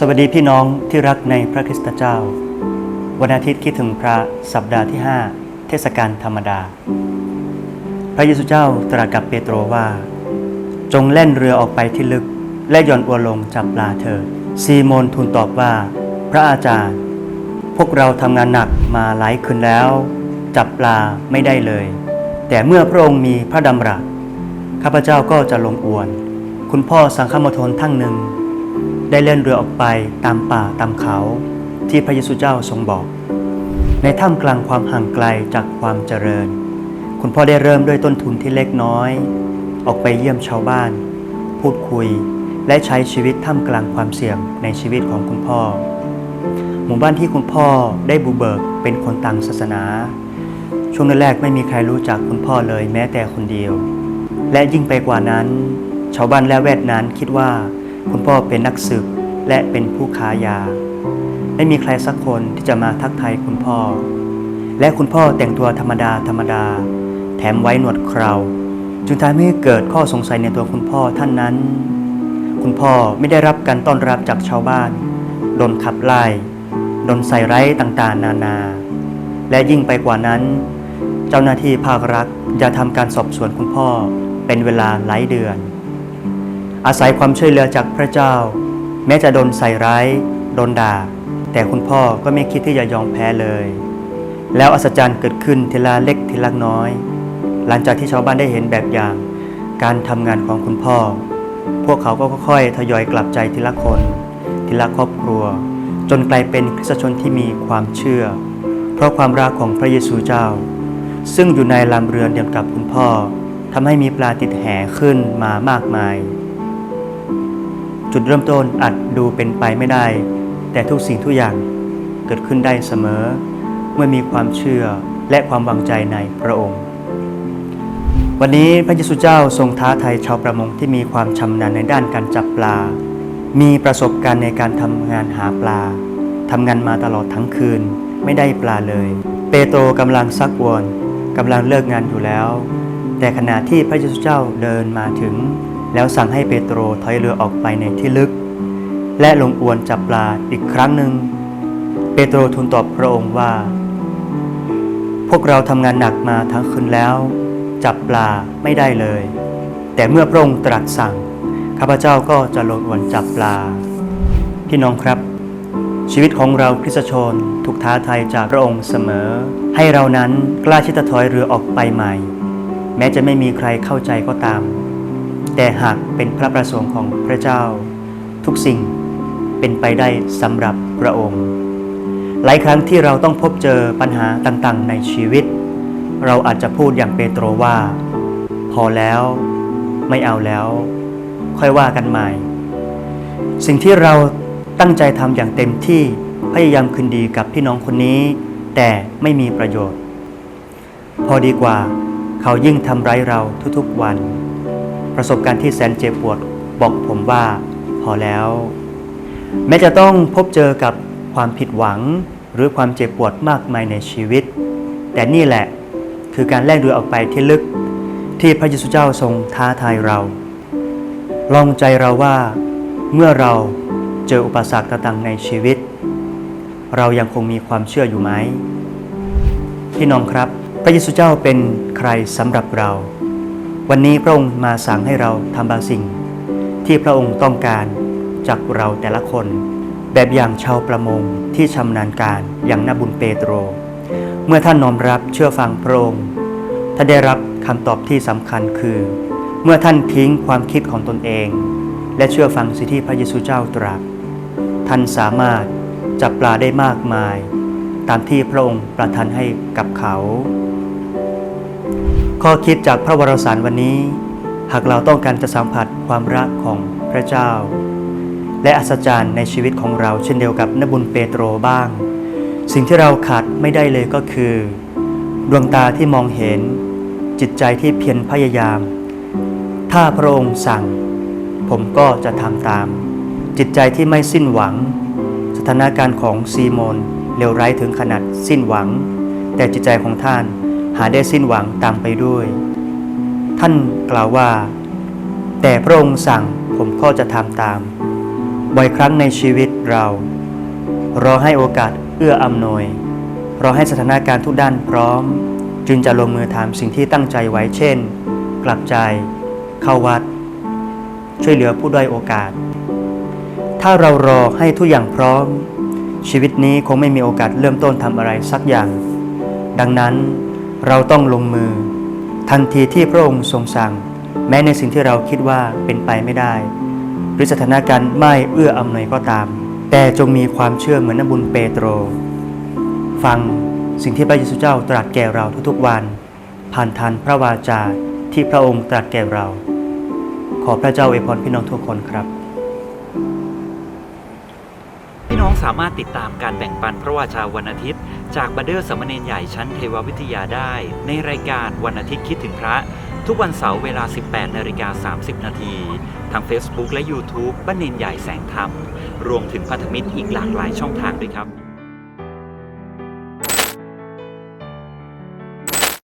สวัสดีพี่น้องที่รักในพระคริสตเจ้า วันอาทิตย์คิดถึงพระสัปดาห์ที่ 5 เทศกาลธรรมดา พระเยซูเจ้าตรัสกับเปโตรว่า จงเล่นเรือออกไปที่ลึก และย่อนอวนลงจับปลาเถิดซีโมนทูลตอบว่า พระอาจารย์ พวกเราทำงานหนักมาหลายคืนแล้ว จับปลาไม่ได้เลย แต่เมื่อพระองค์มีพระดำรัสข้าพเจ้าก็จะลงอวน คุณพ่อสังฆมทนทั้งหนึ่ง ได้เล่นเรือออกไปตามป่าตามเขาที่พระเยซูเจ้าทรงบอก ในท่ามกลางความห่างไกลจากความเจริญ คุณพ่อได้เริ่มด้วยต้นทุนที่เล็กน้อย ออกไปเยี่ยมชาวบ้าน พูดคุยและใช้ชีวิตท่ามกลางความเสี่ยงในชีวิตของคุณพ่อ หมู่บ้านที่คุณพ่อได้บุเบิกเป็นคนต่างศาสนา ช่วงแรกไม่มีใครรู้จักคุณพ่อเลยแม้แต่คนเดียว และยิ่งไปกว่านั้น ชาวบ้านและแวดนั้นคิดว่า คุณพ่อเป็นนักสืบและเป็นผู้ค้ายา ไม่มีใครสักคนที่จะมาทักทายคุณพ่อ และคุณพ่อแต่งตัวธรรมดาธรรมดา แถมไว้หนวดเคราจึงทำให้เกิดข้อสงสัยในตัวคุณพ่อท่านนั้น คุณพ่อไม่ได้รับการต้อนรับจากชาวบ้านโดนขับไล่โดนใส่ไร้ต่างๆ นานา และยิ่งไปกว่านั้น เจ้าหน้าที่ภาครัฐจะทำการสอบสวนคุณพ่อเป็นเวลาหลายเดือน อาศัยความช่วยเหลือจากพระเจ้า แม้จะโดนใส่ร้าย โดนด่า แต่คุณพ่อก็ไม่คิดที่จะยอมแพ้เลย แล้วอัศจรรย์เกิดขึ้นทีละเล็กทีละน้อย หลังจากที่ชาวบ้านได้เห็นแบบอย่าง การทำงานของคุณพ่อ พวกเขาก็ค่อยๆทยอยกลับใจทีละคน ทีละครอบครัว จนกลายเป็นคริสตชนที่มีความเชื่อ เพราะความรักของพระเยซูเจ้า ซึ่งอยู่ในลำเรือนเดียวกับคุณพ่อทำให้มีปลาติดแห่ขึ้นมามากมาย จุดเริ่มต้นอาจดูเป็นไปไม่ได้ แต่ทุกสิ่งทุกอย่างเกิดขึ้นได้เสมอ เมื่อมีความเชื่อและความวางใจในพระองค์ วันนี้พระเยซูเจ้าทรงท้าทายชาวประมงที่มีความชำนาญในด้านการจับปลา มีประสบการณ์ในการทำงานหาปลาทำงานมาตลอดทั้งคืนไม่ได้ปลาเลย เปโตรกำลังซักอวนกำลังเลิกงานอยู่แล้ว แต่ขณะที่พระเยซูเจ้าเดินมาถึง แล้วสั่งให้เปโตรถอยเรือออกไปในที่ลึก และลงอวนจับปลาอีกครั้งหนึ่ง เปโตรทูลตอบพระองค์ว่า พวกเราทำงานหนักมาทั้งคืนแล้ว จับปลาไม่ได้เลย แต่เมื่อพระองค์ตรัสสั่งข้าพเจ้าก็จะลงอวนจับปลา พี่น้องครับ ชีวิตของเราคริสตชนถูกท้าทายจากพระองค์เสมอ ให้เรานั้นกล้าที่จะถอยเรือออกไปใหม่ แม้จะไม่มีใครเข้าใจก็ตาม แต่หากเป็นพระประสงค์ของพระเจ้า ทุกสิ่งเป็นไปได้สำหรับพระองค์ หลายครั้งที่เราต้องพบเจอปัญหาต่างๆ ในชีวิต เราอาจจะพูดอย่างเปโตรว่า พอแล้วไม่เอาแล้ว ค่อยว่ากันใหม่ สิ่งที่เราตั้งใจทำอย่างเต็มที่พยายามคืนดีกับพี่น้องคนนี้ แต่ไม่มีประโยชน์ พอดีกว่าเขายิ่งทำร้ายเราทุกๆวัน ประสบการณ์ที่แสนเจ็บปวดบอกผมว่าพอแล้ว แม้จะต้องพบเจอกับความผิดหวังหรือความเจ็บปวดมากมายในชีวิต แต่นี่แหละคือการแล่นเรือออกไปที่ลึกที่พระเยซูเจ้าทรงท้าทายเรา ลองใจเราว่าเมื่อเราเจออุปสรรคต่างๆในชีวิต เรายังคงมีความเชื่ออยู่ไหมพี่น้องครับ พระเยซูเจ้าเป็นใครสำหรับเรา วันนี้พระองค์มาสั่งให้เราทำบางสิ่ง ที่พระองค์ต้องการจากเราแต่ละคน แบบอย่างชาวประมงที่ชำนาญการอย่างนาบุญเปโตร เมื่อท่านน้อมรับเชื่อฟังพระองค์ท่านได้รับคำตอบที่สำคัญคือ เมื่อท่านทิ้งความคิดของตนเอง และเชื่อฟังสิ่งที่พระเยซูเจ้าตรัสท่านสามารถจับปลาได้มากมาย ตามที่พระองค์ประทานให้กับเขา ข้อคิดจากพระวรสารวันนี้ หากเราต้องการจะสัมผัสความรักของพระเจ้า และอัศจรรย์ในชีวิตของเราเช่นเดียวกับนบุญเปโตรบ้าง สิ่งที่เราขาดไม่ได้เลยก็คือ ดวงตาที่มองเห็น จิตใจที่เพียรพยายาม ถ้าพระองค์สั่ง ผมก็จะทำตาม จิตใจที่ไม่สิ้นหวัง สถานการณ์ของซีโมนเลวร้ายถึงขนาดสิ้นหวัง แต่จิตใจของท่าน หาได้สิ้นหวังตามไปด้วย ท่านกล่าวว่า แต่พระองค์สั่งผมก็จะทำตาม บ่อยครั้งในชีวิตเรา รอให้โอกาสเอื้ออำนวย รอให้สถานการณ์ทุกด้านพร้อม จึงจะลงมือทำสิ่งที่ตั้งใจไว้เช่น กลับใจ เข้าวัด ช่วยเหลือผู้ด้อยโอกาส ถ้าเรารอให้ทุกอย่างพร้อม ชีวิตนี้คงไม่มีโอกาสเริ่มต้นทำอะไรสักอย่าง ดังนั้น เราต้องลงมือ ทันทีที่พระองค์ทรงสั่ง แม้ในสิ่งที่เราคิดว่าเป็นไปไม่ได้ หรือสถานการณ์ไม่เอื้ออำนวยก็ตาม แต่จงมีความเชื่อเหมือนนบุญเปโตร ฟังสิ่งที่พระเยซูเจ้าตรัสแก่เราทุกๆวัน ผ่านทานพระวาจาที่พระองค์ตรัสแก่เรา ขอพระเจ้าอวยพรพี่น้องทุกคนครับ องสามารถติดตามการแบ่งปันพระวาจาวันอาทิตย์ จากบัเดอร์สมเณรใหญ่ชั้นเทววิทยาได้ ในรายการวันอาทิตย์คิดถึงพระ ทุกวันเสาร์เวลา 18นาฬิกา30 นาทีทาง Facebook และ YouTube บ้านเนนใหญ่แสงธรรม รวมถึงพันธมิตรอีกหลากหลายช่องทางด้วยครับ